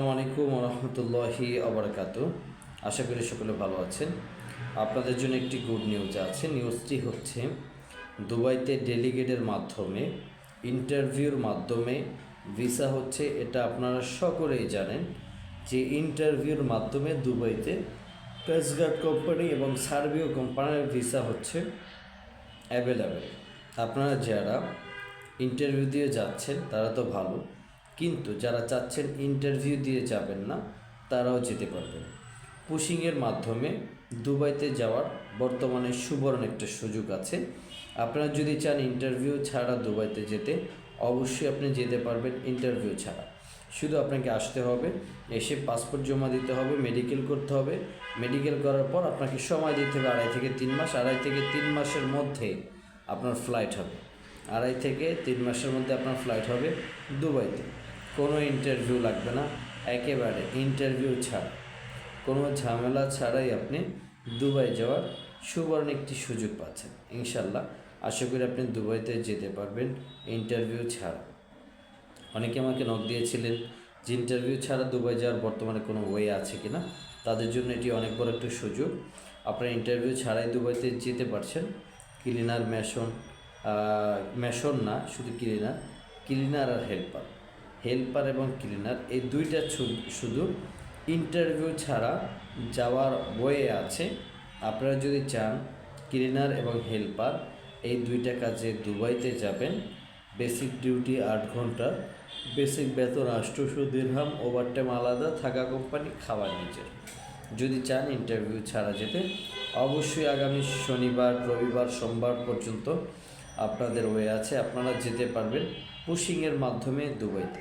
আসসালামু আলাইকুম রহমতুল্লাহি আবরকাত আশা করি সকলে ভালো আছেন। আপনাদের জন্য একটি গুড নিউজ আছে। নিউজটি হচ্ছে, দুবাইতে ডেলিগেটের মাধ্যমে ইন্টারভিউর মাধ্যমে ভিসা হচ্ছে, এটা আপনারা সকলেই জানেন যে ইন্টারভিউর মাধ্যমে দুবাইতে প্রেসগার্ড কোম্পানি এবং সার্বিও কোম্পানির ভিসা হচ্ছে অ্যাভেলেবেল আপনারা যারা ইন্টারভিউ দিয়ে যাচ্ছেন, তারা তো ভালো। কিন্তু যারা চাচ্ছেন ইন্টারভিউ দিয়ে যাবেন না, তারাও যেতে পারবেন। পুশিংয়ের মাধ্যমে দুবাইতে যাওয়ার বর্তমানে সুবর্ণ একটা সুযোগ আছে। আপনারা যদি চান ইন্টারভিউ ছাড়া দুবাইতে যেতে, অবশ্যই আপনি যেতে পারবেন ইন্টারভিউ ছাড়া। শুধু আপনাকে আসতে হবে, এসে পাসপোর্ট জমা দিতে হবে মেডিকেল করতে হবে। মেডিকেল করার পর আপনাকে সময় দিতে হবে আড়াই থেকে তিন মাস। আড়াই থেকে তিন মাসের মধ্যে আপনার ফ্লাইট হবে। আড়াই থেকে তিন মাসের মধ্যে আপনার ফ্লাইট হবে দুবাইতে। কোনো ইন্টারভিউ লাগবে না, একেবারে ইন্টারভিউ ছাড়া। কোনো ঝামেলা ছাড়াই আপনি দুবাই যাওয়ার সুবর্ণ একটি সুযোগ পাচ্ছেন। ইনশাল্লাহ, আশা করি আপনি দুবাইতে যেতে পারবেন ইন্টারভিউ ছাড়া। অনেকে আমাকে নক দিয়েছিলেন যে ইন্টারভিউ ছাড়া দুবাই যাওয়ার বর্তমানে কোনো ওয়ে আছে কি না তাদের জন্য এটি অনেক বড় একটা সুযোগ। আপনারা ইন্টারভিউ ছাড়াই দুবাইতে যেতে পারছেন। ক্লিনার মেশন মেশন না, শুধু ক্লিনার ক্লিনার আর হেল্পার হেল্পার এবং ক্লিনার, এই দুইটা শুধু ইন্টারভিউ ছাড়া যাওয়ার ওয়ে আছে। আপনারা যদি চান ক্লিনার এবং হেল্পার, এই দুইটা কাজে দুবাইতে যাবেন। বেসিক ডিউটি আট ঘণ্টা, বেসিক বেতন আষ্টশো দিরহাম, ওভারটাইম আলাদা, থাকা কোম্পানি খাওয়া নিজের। যদি চান ইন্টারভিউ ছাড়া যেতে, অবশ্যই আগামী শনিবার, রবিবার, সোমবার পর্যন্ত আপনাদের ওয়ে আছে, আপনারা যেতে পারবেন পুশিংয়ের মাধ্যমে দুবাইতে।